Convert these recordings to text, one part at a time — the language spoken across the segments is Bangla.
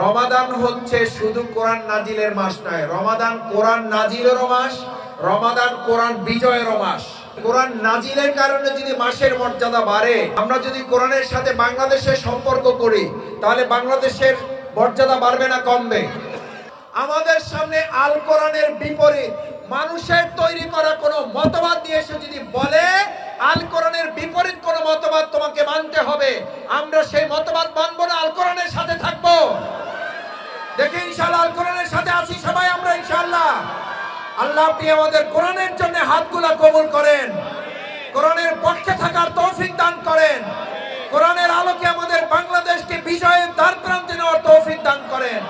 রমাদান হচ্ছে শুধু কোরআন নাজিলের মাস নয়। রমাদান কোরআন নাজিলেরও মাস, রমাদান কোরআন বিজয়েরও মাস। কোরআন নাজিলের কারণে যদি মাসের মর্যাদা বাড়ে, আমরা যদি কোরআনের সাথে বাংলাদেশের সম্পর্ক করি, তাহলে বাংলাদেশের মর্যাদা বাড়বে না, কমবে। আমাদের সামনে আল কোরআনের বিপরীত। মানুষের তৈরি করা কোনো মতবাদ নিয়ে এসে যদি বলে, আল কোরআনের বিপরীত কোনো মতবাদ তোমাকে মানতে হবে, আমরা সেই মতবাদ মানবো না আল কোরআনের সাথে থাকব দেখে ইনশাআল্লাহ আল কোরআনের সাথে আছি সবাই আমরা ইনশাআল্লাহ আল্লাহ আপনি আমাদের কোরআনের জন্য হাতগুলা কবুল করেন। কোরআনের পক্ষে থাকার তৌফিক দান করেন। কোরআনের আলোকে আমাদের বাংলাদেশকে বিজয়ের দ্বার প্রান্তে নেওয়ার তৌফিক দান করেন।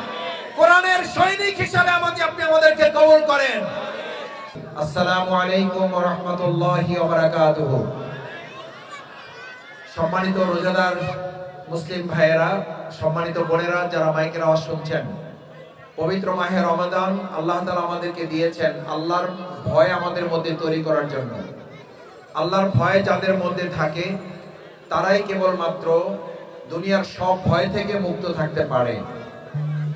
কোরআনের সৈনিক হিসাবে আমাদের আপনি আমাদেরকে কবুল করেন। আসসালামু আলাইকুম ওয়া রাহমাতুল্লাহি ওয়া বারাকাতুহু। সম্মানিত রোজাদার, মুসলিম ভাইয়েরা, সম্মানিত বোনেরা, যারা মাইকের আওয়াজ শুনছেন। পবিত্র মাহে রমাদান আল্লাহ তাআলা আমাদেরকে দিয়েছেন। আল্লাহর ভয় আমাদের মধ্যে তৈরি করার জন্য। আল্লাহর ভয় যাদের মধ্যে থাকে, তারাই কেবলমাত্র দুনিয়ার সব ভয় থেকে মুক্ত থাকতে পারে।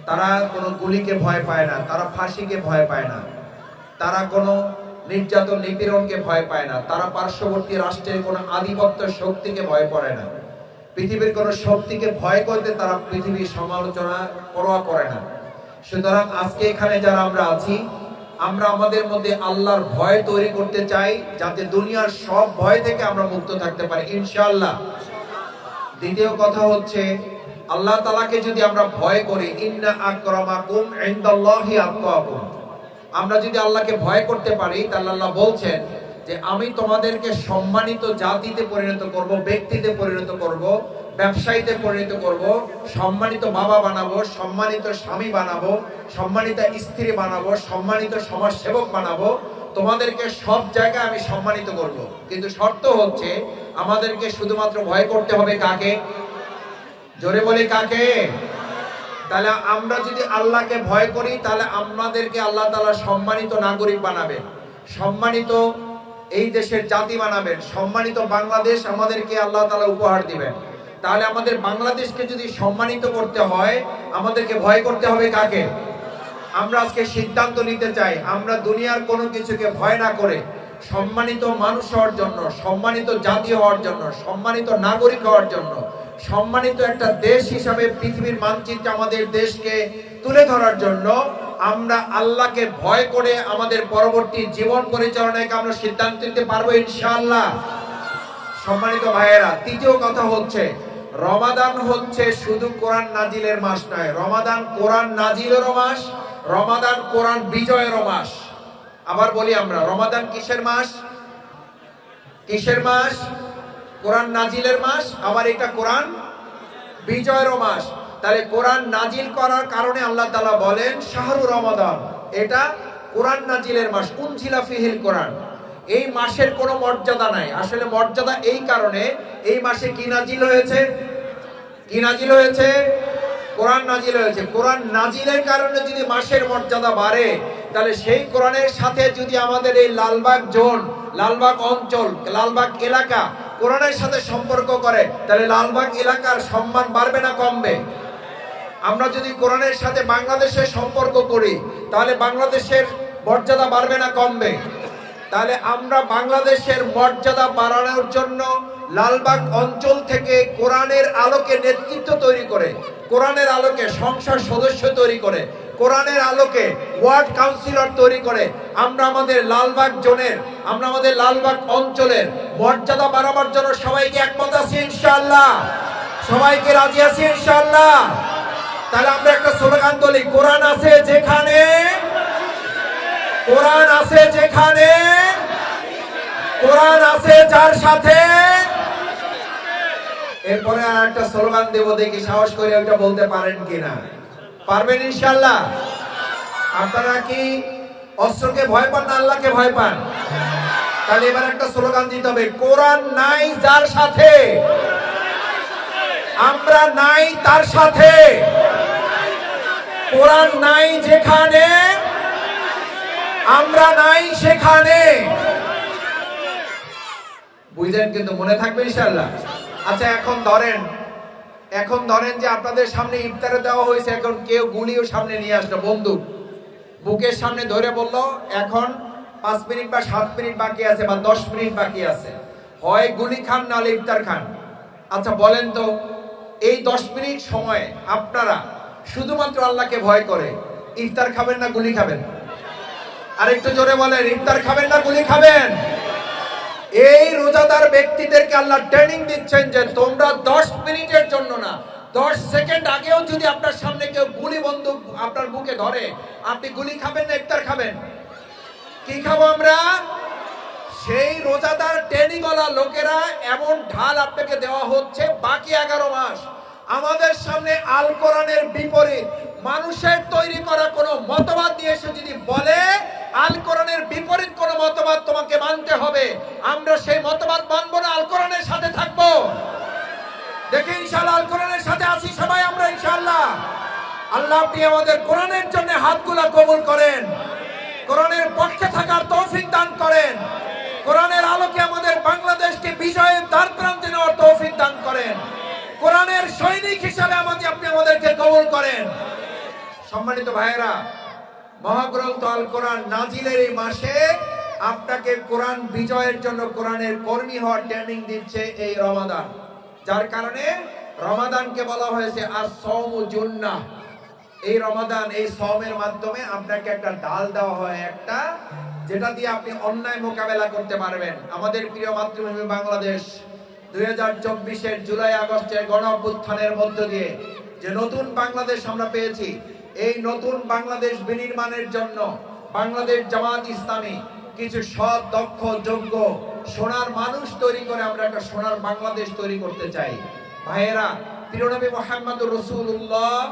তারা কোনো গুলিকে ভয় পায় না, তারা ফাঁসিকে ভয় পায় না। তারা কোনো নির্যাতন নিপীড়নকে ভয় পায় না। তারা পার্শ্ববর্তী রাষ্ট্রের কোনো আধিপত্য শক্তিকে ভয় করে না। পৃথিবীর কোনো শক্তিকে ভয় করতে তারা পৃথিবীর সমালোচনা, পরোয়া করে না। সুতরাং আজকে এখানে যারা আমরা আছি, আমরা আমাদের মধ্যে আল্লাহর ভয় তৈরি করতে চাই, যাতে দুনিয়ার সব ভয় থেকে আমরা মুক্ত থাকতে পারি, ইনশাআল্লাহ। দ্বিতীয় কথা হচ্ছে, আল্লাহ তালাকে যদি আমরা ভয় করি, ইন্না আকরামাকুম ইনদাল্লাহি আতকাকুম আমরা যদি আল্লাহকে ভয় করতে পারি, তাহলে আল্লাহ বলছেন যে, আমি তোমাদেরকে সম্মানিত জাতিতে পরিণত করব, ব্যক্তিতে পরিণত করব ব্যবসায়ীতে পরিণত করব, সম্মানিত বাবা বানাবো, সম্মানিত স্বামী বানাবো, সম্মানিত স্ত্রী বানাবো, সম্মানিত সমাজ সেবক বানাবো। তোমাদেরকে সব জায়গায় আমি সম্মানিত করব। কিন্তু শর্ত হচ্ছে, আমাদেরকে শুধুমাত্র ভয় করতে হবে কাকে? জোরে বলি কাকে? তাহলে আমরা যদি আল্লাহকে ভয় করি, তাহলে আমাদেরকে আল্লাহ তালা সম্মানিত নাগরিক বানাবেন। সম্মানিত এই দেশের জাতি বানাবেন। সম্মানিত বাংলাদেশ আমাদেরকে আল্লাহ তালা উপহার দিবেন। তাহলে আমাদের বাংলাদেশকে যদি সম্মানিত করতে হয়, আমাদেরকে ভয় করতে হবে কাকে? আমরা আজকে সিদ্ধান্ত নিতে চাই, আমরা দুনিয়ার কোনো কিছুকে ভয় না করে সম্মানিত মানুষ হওয়ার জন্য, সম্মানিত জাতি হওয়ার জন্য, সম্মানিত নাগরিক হওয়ার জন্য, সম্মানিত একটা দেশ হিসাবে পৃথিবীর মানচিত্রে আমাদের দেশকে তুলে ধরার জন্য আমরা আল্লাহকে ভয় করে আমাদের পরবর্তী জীবন পরিচালনায় আমরা সিদ্ধান্ত নিতে পারব ইনশাআল্লাহ? সম্মানিত ভাইয়েরা, তৃতীয় কথা হচ্ছে রমাদান হচ্ছে শুধু কোরআন নাজিলের মাস নয়। রমাদান কোরআন নাজিলেরও মাস, রমাদান কোরআন বিজয়েরও মাস। আবার বলি আমরা, রমাদান কিসের মাস? কিসের মাস? কোরআন নাজিলের মাস, আবার এটা কোরআন বিজয়েরও মাস। তাহলে কোরআন নাজিল করার কারণে আল্লাহ তাআলা বলেন, শাহরু রমাদান। এটা কোরআন নাজিলের মাস, উনজিলা ফিহিল কোরআন। এই মাসের কোনো মর্যাদা নাই। আসলে মর্যাদা এই কারণে এই মাসে কি নাজিল হয়েছে? কি নাজিল হয়েছে? কোরআন নাজিল হয়েছে। কোরআন নাজিলের কারণে যদি মাসের মর্যাদা বাড়ে, তাহলে সেই কোরআনের সাথে যদি আমাদের এই লালবাগ জোন, লালবাগ অঞ্চল, লালবাগ এলাকা কোরআনের সাথে সম্পর্ক করে, তাহলে লালবাগ এলাকার সম্মান বাড়বে না কমবে? আমরা যদি কোরআনের সাথে বাংলাদেশের সম্পর্ক করি, তাহলে বাংলাদেশের মর্যাদা বাড়বে না কমবে? তাহলে আমরা বাংলাদেশের মর্যাদা বাড়ানোর জন্য লালবাগ অঞ্চল থেকে কোরআনের আলোকে নেতৃত্ব তৈরি করে, কোরআনের আলোকে সংসদ সদস্য তৈরি করে, কোরআনের আলোকে ওয়ার্ড কাউন্সিলর তৈরি করে, আমরা আমাদের লালবাগ জোনের, আমরা আমাদের লালবাগ অঞ্চলের মর্যাদা বাড়াবার জন্য সবাইকে একমত আছি ইনশাআল্লাহ। সবাইকে রাজি আছি ইনশাআল্লাহ। তাহলে আমরা একটা স্লোগান তুলি, কোরআন আছে যেখানে কোরআন আছে যেখানে, কোরআন আছে যার সাথে। এরপরে আর একটা স্লোগান দেব, দেখি সাহস করে ওইটা বলতে পারেন কিনা। পারবেন ইনশাল্লাহ আপনারা কি অস্ত্রকে ভয় পান না আল্লাহকে ভয় পান? তাহলে এবার একটা স্লোগান দিতে হবে, কোরআন নাই যার সাথে, আমরা নাই তার সাথে। কোরআন নাই যেখানে আমরা নাই সেখানে। বুঝলেন কিন্তু মনে থাকবে ইনশাল্লাহ আচ্ছা এখন ধরেন এখন ধরেন যে আপনাদের সামনে ইফতারে দেওয়া হয়েছে, এখন কেউ গুলিও সামনে নিয়ে আসলো বন্দুক বুকের সামনে ধরে বলল, এখন পাঁচ মিনিট বা সাত মিনিট বাকি আছে বা দশ মিনিট বাকি আছে। হয় গুলি খান, নাহলে ইফতার খান। আচ্ছা বলেন তো, এই দশ মিনিট সময় আপনারা শুধুমাত্র আল্লাহকে ভয় করে, ইফতার খাবেন না গুলি খাবেন? আর একটু জোরে বলেন, ইফতার খাবেন না, গুলি খাবেন? এই রোজাদার ব্যক্তিদেরকে আল্লাহ ট্রেনিং দিচ্ছেন যে তোমরা দশ মিনিটের জন্য না, দশ সেকেন্ড আগেও যদি আপনার সামনে কেউ গুলি বন্দুক আপনার বুকে ধরে, আপনি গুলি খাবেন না, ইফতার খাবেন? কি খাব আমরা? সেই রোজাদার ট্রেনিংওয়ালা লোকেরা এমন ঢাল আপনাকে দেওয়া হচ্ছে বাকি এগারো মাস। আমাদের সামনে আল কোরআনের বিপরীত। মানুষের তৈরি করা কোনো মতবাদ নিয়ে এসে যদি বলে আল কোরআনের বিপরীত কোনো মতবাদ তোমাকে মানতে হবে। আমরা সেই মতবাদ মানবো না আল কোরআনের সাথে থাকব। দেখে ইনশাআল্লাহ আল কোরআনের সাথে আছি সবাই আমরা ইনশাআল্লাহ। আল্লাহ আপনি আমাদের কোরআনের জন্য হাতগুলা কবুল করেন। কোরআনের পক্ষে থাকার তৌফিক দান করেন। কোরআনের আলোকে আমাদের বাংলাদেশকে বিজয়ের দ্বার প্রান্তে নেওয়ার তৌফিক দান করেন। কোরআনের সৈনিক হিসাবে আমাদের আপনি আমাদেরকে কবুল করেন। সম্মানিত ভাইয়েরা মহাগ্রন্থ আল কোরআন নাজিলের এই মাসে আপনাকে কোরআন বিজয়ের জন্য কোরআনের কর্মী হওয়ার ট্রেনিং দিচ্ছে এই রমাদান। যার কারণে রমাদানকে বলা হয়েছে আর সৌমু জুন্না। এই রমাদান, এই সমের মাধ্যমে আপনাকে একটা ডাল দেওয়া হয় একটা, যেটা দিয়ে আপনি অন্যায় মোকাবেলা করতে পারবেন। আমাদের প্রিয় মাতৃভূমি বাংলাদেশ, দুই হাজার চব্বিশের জুলাই আগস্টের গণ অভ্যুত্থানের মধ্য দিয়ে যে নতুন বাংলাদেশ আমরা পেয়েছি এই নতুন বাংলাদেশ বিনির্মাণের জন্য বাংলাদেশ জামাত ইসলামী কিছু সৎ, দক্ষ, যোগ্য, সোনার মানুষ তৈরি করে আমরা একটা সোনার বাংলাদেশ তৈরি করতে চাই। ভাইয়েরা প্রিয়নবী মোহাম্মদ রসুল্লাহ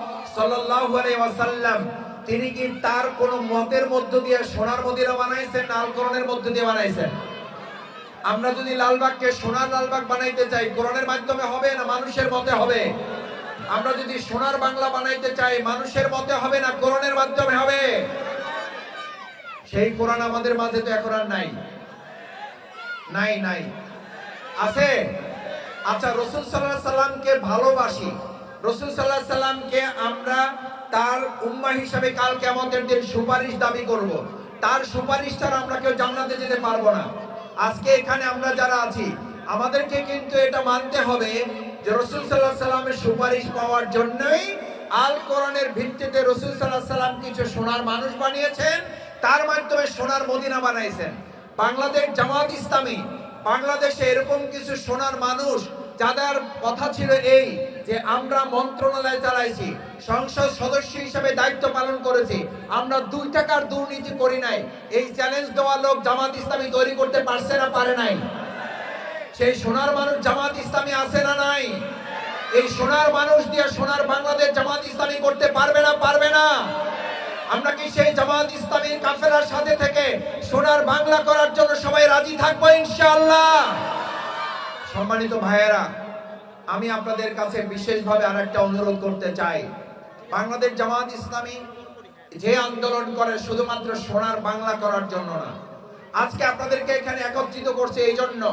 আলাইহি ওয়াসাল্লাম, তিনি কি তার কোন মতের মধ্য দিয়ে সোনার মদিনা বানাইছেন না আল কোরআনের মধ্য দিয়ে বানাইছেন? আমরা যদি লালবাগকে সোনার লালবাগ বানাইতে চাই, কোরআনের মাধ্যমে হবে না মানুষের মতে হবে? আমরা যদি সোনার বাংলা বানাইতে চাই, মানুষের মতে হবে না, কোরআনের মাধ্যমে হবে? সেই কোরআন আমাদের মাঝে তো এখন আর নাই। নাই নাই। আছে? আচ্ছা রসুল সাল্লাহ সাল্লামকে ভালোবাসি। রসুল সাল্লাহ সাল্লামকে আমরা তার উম্মা হিসাবে কাল কেমতের দিন সুপারিশ দাবি করব। তার সুপারিশ ছাড়া আমরা কেউ জান্নাতে যেতে পারব না। আজকে এখানে আমরা যারা আছি, আমাদেরকে কিন্তু এটা মানতে হবে যে রসুল সাল্লাহ সাল্লামের সুপারিশ পাওয়ার জন্যই আল কোরআনের ভিত্তিতে রসুল সাল্লাহ সাল্লাম কিছু সোনার মানুষ বানিয়েছেন, তার মাধ্যমে সোনার মদিনা বানাইছেন। বাংলাদেশ জামাত ইসলামী, বাংলাদেশে এরকম কিছু সোনার মানুষ যাদের কথা ছিল এই যে আমরা মন্ত্রণালয় চালাইছি, সংসদ সদস্য হিসেবে দায়িত্ব পালন করেছি, আমরা দুই টাকার দুর্নীতি করি নাই, এই চ্যালেঞ্জ দেওয়া লোক জামাত ইসলামী তৈরি করতে পারছে না, পারে নাই। সেই সোনার মানুষ জামাত ইসলামী আছে না নাই? এই সোনার মানুষ দিয়ে সোনার বাংলাদেশ জামাত ইসলামী করতে পারবে না পারবে না। আমরা কি সেই জামাত ইসলামীর কাফেলার সাথে থেকে সোনার বাংলা করার জন্য সবাই রাজি থাকব ইনশাআল্লাহ? সম্মানিত ভাইয়েরা, আমি আপনাদের কাছে বিশেষভাবে আরেকটা অনুরোধ করতে চাই। বাংলাদেশ জামাত ইসলামী যে আন্দোলন করে শুধুমাত্র সোনার বাংলা করার জন্য না, আজকে আপনাদেরকে এখানে একত্রিত করছে এই জন্য।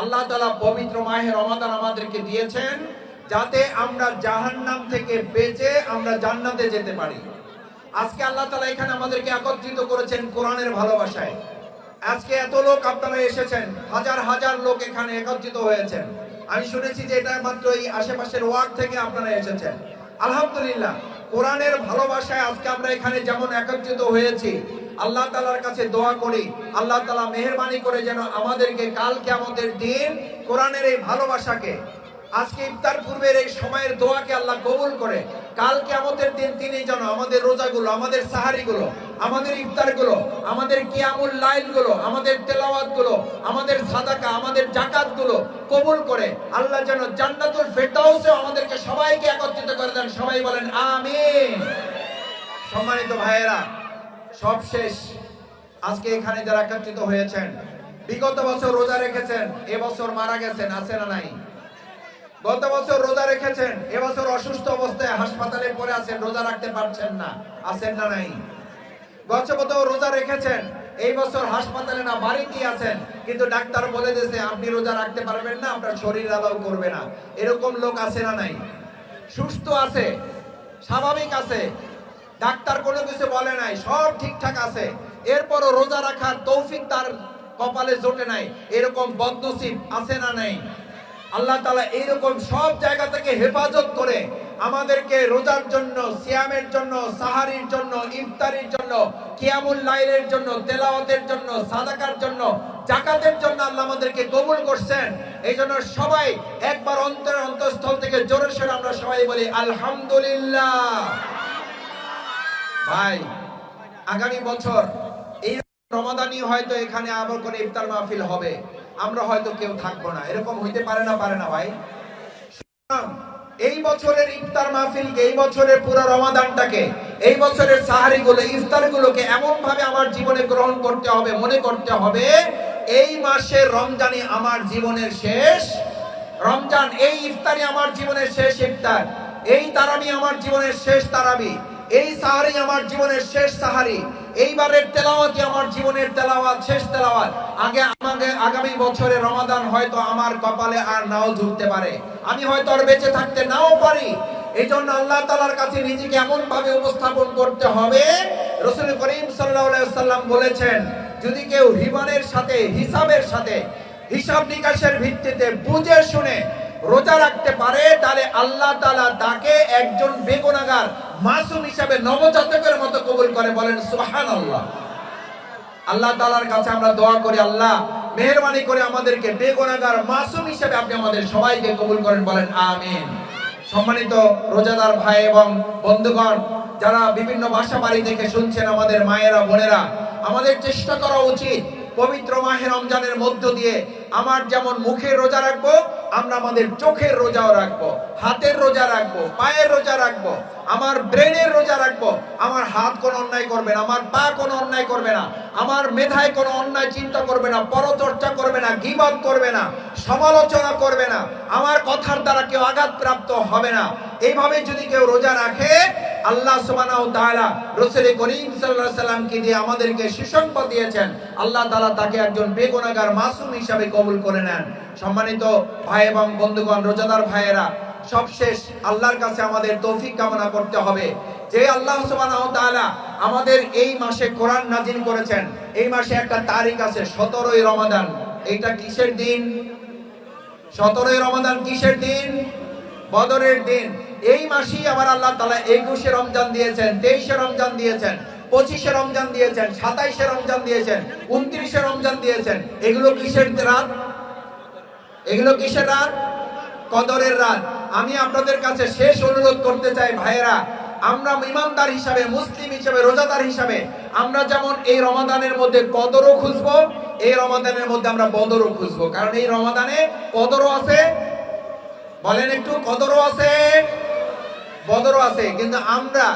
আল্লাহ তালা পবিত্র মাহের রমাদান আমাদেরকে দিয়েছেন যাতে আমরা জাহান্নাম থেকে বেঁচে আমরা জান্নাতে যেতে পারি। আজকে আল্লাহ তালা এখানে আমাদেরকে একত্রিত করেছেন কোরআনের ভালোবাসায়। আজকে এত লোক আপনারা এসেছেন, হাজার হাজার লোক এখানে একত্রিত হয়েছেন। আমি শুনেছি যে এটা মাত্র এই আশেপাশের ওয়ার্ড থেকে আপনারা এসেছেন। আলহামদুলিল্লাহ, কোরআনের ভালোবাসায় আজকে আমরা এখানে যেমন একত্রিত হয়েছি আল্লাহ তালার কাছে দোয়া করি। আল্লাহ তালা মেহরবানি করে যেন আমাদেরকে কাল আমাদের দিন কোরআনের এই ভালোবাসাকে, আজকে ইফতার পূর্বের এই সময়ের দোয়াকে আল্লাহ কবুল করে। কালকে আমাদের দিন তিনি যেন আমাদের রোজাগুলো, আমাদের সাহারিগুলো, আমাদের ইফতারগুলো, আমাদের কিয়ামুল লাইলগুলো, আমাদের তেলাওয়াতগুলো, আমাদের সাদাকা, আমাদের জাকাতগুলো কবুল করে। আল্লাহ যেন জান্নাতুল ফেরদাউসে আমাদেরকে সবাইকে একত্রিত করে দেন। সবাই বলেন, আমিন। সম্মানিত ভাইয়েরা সব শেষ। আজকে এখানে যারা একত্রিত হয়েছেন, বিগত বছর রোজা রেখেছেন এবছর মারা গেছেন, আছে না নাই? গত বছর রোজা রেখেছেন এবছর অসুস্থ অবস্থায় হাসপাতালে পড়ে আছেন, রোজা রাখতে পারছেন না, আছেন না নাই? গত বছর রোজা রেখেছেন, এই বছর হাসপাতালে না বাড়িতেই আছেন, কিন্তু ডাক্তার বলে দিয়েছে, আপনি রোজা রাখতে পারবেন না, আপনার শরীর আলাও করবে না। এরকম লোক আছে না নাই? সুস্থ আছে, স্বাভাবিক আছে ডাক্তার কোনো কিছু বলে নাই, সব ঠিকঠাক আছে। এরপরও রোজা রাখার তৌফিক তার কপালে জোটে নাই। এরকম বদনসিব আছে না নাই? আল্লাহ তালা এইরকম সব জায়গা থেকে হেফাজত করে আমাদেরকে রোজার জন্য, সিয়ামের জন্য, সাহারির জন্য, ইফতারির জন্য, কিয়ামুল লাইলের জন্য, তেলাওয়াতের জন্য, সাদাকার জন্য জাকাতের জন্য আল্লাহ আমাদেরকে কবুল করছেন। এই জন্য সবাই একবার অন্তরের অন্তঃস্থল থেকে জোরে সোরে আমরা সবাই বলি, আলহামদুলিল্লাহ। ভাই, আগামী বছর এই রমাদানি হয়তো এখানে আবার করে ইফতার মাহফিল হবে। আমরা হয়তো কেউ থাকব না। এরকম হইতে পারে না পারে না ভাই। এই বছরের ইফতার মাহফিলকে এই বছরের পুরো রমাদানটাকে, এই বছরের সাহারিগুলো, ইফতারগুলোকে ইফতার গুলোকে এমন ভাবে আমার জীবনে গ্রহণ করতে হবে, মনে করতে হবে, এই মাসের রমজানই আমার জীবনের শেষ, রমজান, এই ইফতারি আমার জীবনের শেষ ইফতার, এই তারাবি আমার জীবনের শেষ তারাবি। এই সাহারি আমার জীবনের শেষ সাহারি। এইবারের তেলাওয়াতই আমার জীবনের তেলাওয়াত, শেষ তেলাওয়াত? আগে আমাকে আগামী বছরে রমাদান হয়তো আমার কপালে আর নাও ঝুলতে পারে। আমি হয়তো আর বেঁচে থাকতে নাও পারি। এই জন্য আল্লাহ তালার কাছে নিজেকে এমন ভাবে উপস্থাপন করতে হবে। রসুল করিম সাল্লাম বলেছেন, যদি কেউ হিবানের সাথে, হিসাবের সাথে, হিসাব নিকাশের ভিত্তিতে বুঝে শুনে রোজা রাখতে পারে, তাহলে আল্লাহ তালা তাকে একজন বেগুনাগার, মাসুম হিসাবে নবজাতকের মতো কবুল করে বলেন সুহান আল্লাহ আল্লাহ তালার কাছে আমরা দোয়া করি, আল্লাহ মেহরবানি করে আমাদেরকে বেগুনাগার, মাসুম হিসাবে আপনি আমাদের সবাইকে কবুল করেন, বলেন, আমিন। সম্মানিত রোজাদার ভাই এবং বন্ধুগণ, যারা বিভিন্ন ভাষা বাড়ি থেকে শুনছেন, আমাদের মায়েরা, বোনেরা, আমাদের চেষ্টা করা উচিত পবিত্র মাহে রমজানের মধ্য দিয়ে আমার যেমন মুখের রোজা রাখব, আমরা আমাদের চোখের রোজাও রাখব, হাতের রোজা রাখব, পায়ের রোজা রাখব, আমার ব্রেনের রোজা রাখব। আমার হাত কোনো অন্যায় করবে না, আমার পা কোনো অন্যায় করবে না, আমার মেধায় কোনো অন্যায় চিন্তা করবে না, পরচর্চা করবে না গিবাদ করবে না, সমালোচনা করবে না, আমার কথার দ্বারা কেউ আঘাতপ্রাপ্ত হবে না। এইভাবে যদি কেউ রোজা রাখে আল্লাহ সুবহানাহু তাআলা রাসূল করিম সাল্লাল্লাহু সাল্লামকে দিয়ে আমাদেরকে সুসংবাদ দিয়েছেন। আল্লাহ তাআলা তাকে একজন বেগুনাহগার মাসুম হিসাবে কবুল করে নেন। সম্মানিত ভাই এবং বন্ধুগণ, রোজাদার ভাইয়েরা, সবশেষ আল্লাহর কাছে আমাদের তৌফিক কামনা করতে হবে। যে আল্লাহ সুবহানাহু তাআলা আমাদের এই মাসে কোরআন নাজিল করেছেন, এই মাসে একটা তারিখ আছে, সতেরোই রমাদান। এইটা কিসের দিন? সতেরোই রমাদান কিসের দিন? বদরের দিন। এই মাসেই আবার আল্লাহ তালা একুশে রমজান দিয়েছেন, তেইশে রমজান দিয়েছেন, পঁচিশে রমজান দিয়েছেন, সাতাইশে রমজান দিয়েছেন, উনত্রিশে রমজান দিয়েছেন। এগুলো কিসের রাত? এগুলো কিসের রাত? কদরের রাত। আমি আপনাদের কাছে শেষ অনুরোধ করতে চাই, ভাইয়েরা, আমরা ইমানদার হিসাবে, মুসলিম হিসাবে, রোজাদার হিসাবে, আমরা যেমন এই রমাদানের মধ্যে কদরও খুঁজবো, এই রমাদানের মধ্যে আমরা বদরও খুঁজবো। কারণ এই রমাদানে কদরও আছে, বলেন একটু, কদরও আছে। বদরও আছে, কিন্তু আমরা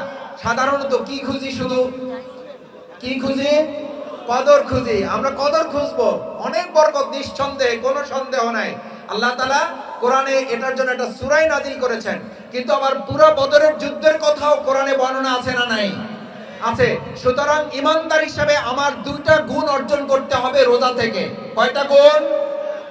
সাধারণত কি খুঁজি শুধু? কি খুঁজি? কদর খুঁজি। আমরা কদর খুঁজবো। অনেক বরকত, নিঃসন্দেহে, কোনো সন্দেহ নাই। আল্লাহ তালা কোরআনে এটার জন্য একটা সুরাই নাজিল করেছেন। কিন্তু আবার পুরো বদরের যুদ্ধের কথাও কোরআনে বর্ণনা আছে না নাই? আছে। সুতরাং ইমানদার হিসাবে আমার দুইটা গুণ অর্জন করতে হবে রোজা থেকে। কয়টা গুণ?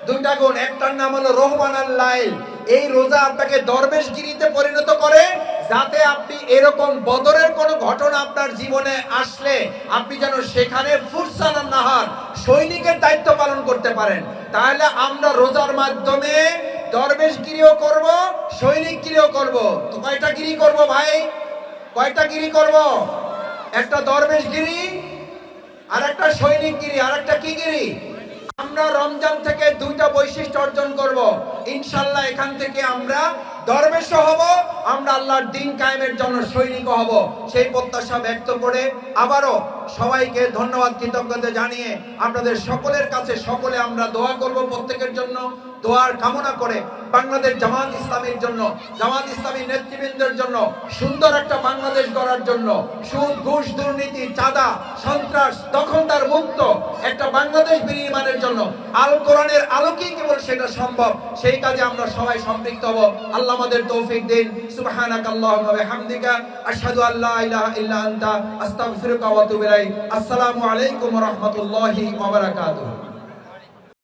দুইটা গুণ। একটার নাম হলো রহমান লাইল এই রোজা আপনাকে দরবেশগিরিতে পরিণত করে যাতে আপনি এরকম বদরের কোন ঘটনা আপনার জীবনে আসলে, আপনি যেন সেখানে ফুরসান নাহার সৈনিকের দায়িত্ব পালন করতে পারেন। তাহলে আমরা রোজার মাধ্যমে দরবেশগিরিও করব, সৈনিকগিরিও করব। তো কয়টা গিরি করব ভাই? কয়টা গিরি করব? একটা দরবেশগিরি আর একটা সৈনিকগিরি, আর একটা কি গিরি? আমরা রমজান থেকে দুইটা বৈশিষ্ট্য অর্জন করব। ইনশাল্লাহ এখান থেকে আমরা দরবেশ হব, আমরা আল্লাহর দিন কায়েমের জন্য সৈনিক হব। সেই প্রত্যাশা ব্যক্ত করে আবারও সবাইকে ধন্যবাদ, কৃতজ্ঞতা জানিয়ে আপনাদের সকলের কাছে সকলে আমরা দোয়া করব প্রত্যেকের জন্য। দোয়ার কামনা করে বাংলাদেশ জামাত ইসলামের জন্য, জামাত ইসলামী নেতৃবৃন্দের জন্য, সুন্দর একটা বাংলাদেশ গড়ার জন্য, সুদ, ঘুষ, দুর্নীতি, চাঁদা, সন্ত্রাস, দখলদার মুক্ত একটা বাংলাদেশ বিনির্মাণের জন্য, আল কোরআনের আলোকেই কেবল সেটা সম্ভব, সেই কাজে আমরা সবাই সম্পৃক্ত হব। আল্লাহ আমাদের তৌফিক দিন। সুবহানাক আল্লাহুম্মা বিহামদিকা, আশহাদু আল্লা ইলাহা ইল্লা আনতা, আস্তাগফিরুকা ওয়া আতুবু ইলাইক। আসসালামু আলাইকুম ওয়া রাহমাতুল্লাহি ওয়া বারাকাতুহু।